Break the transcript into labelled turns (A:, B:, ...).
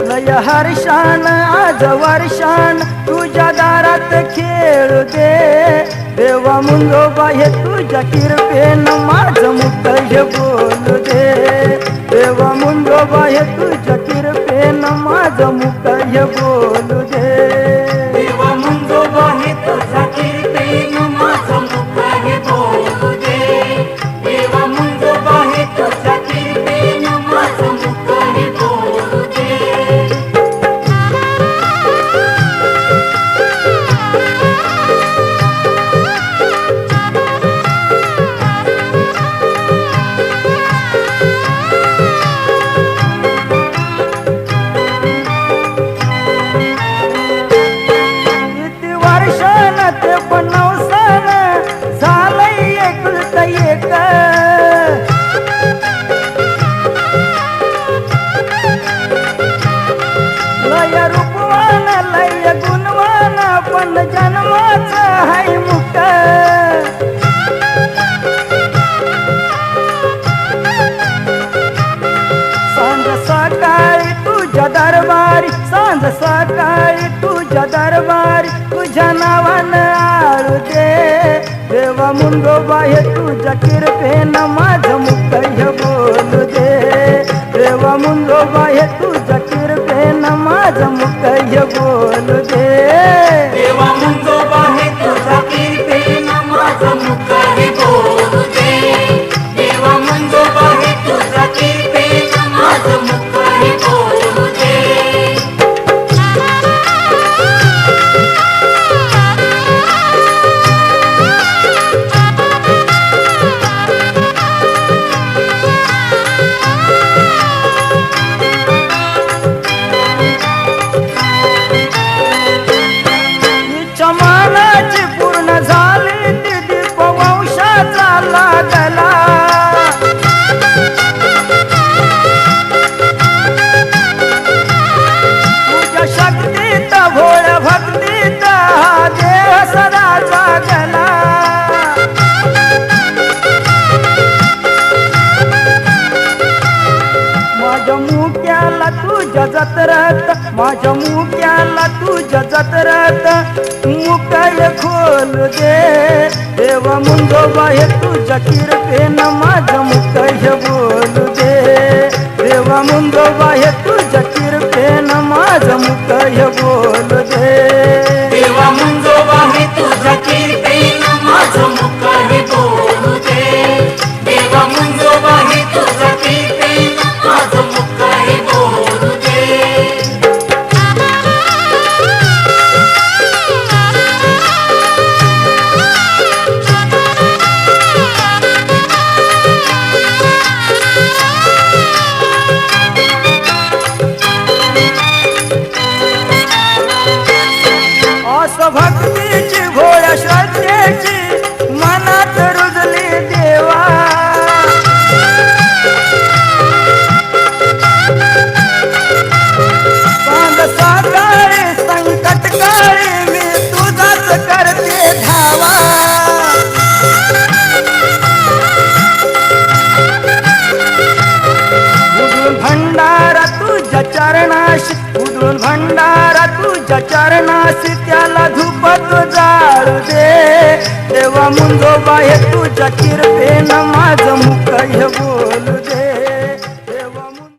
A: लय हर्षान आज वर्षान तुझ्या दारात खेळू दे. देवा मुंजोबा हे तुझ्या किरपेन माझ मुक्त हे बोलू दे. देवा मुंजोबा हे तुझ्या किरपेन माझ मुक्त हे बोलू दे. सांज तुझ्या दरबार तुझ्या नावानं आळू दे देवा मुंगोबा हे तुझ्या किरपेन माझं मुक्त हे बोलू दे. देवा मुंगोबा हे तुझ्या किरपेन माझं मुक्त हे बोलू दे.
B: देवा हे तुझ्या माझं हे बोलू दे. देवा हे तुझ्या माझं हे बोलू
A: लागला तुझ्या शक्तीत भोळ भक्तीत हा देह सदा जागला माझ्या मुक्याला तुझ्या जत्रत माझ्या मुक्याला तुझ्या जत्रत मुकाय खोल दे. देवा मुंजोबा हे तुझ्या किरपेन माझं मुक असं भक्तीची भोळ श्रद्धेची मनात रुजली देवा. सांग संकट काळी मी तुझाच करते धावा. भंडारा तुझ्या तुझ्या चरणाशी त्याला धुपत जाळू दे. देवा मुंजोबा हे तुझ्या किरपेन माझ मुख हे बोलू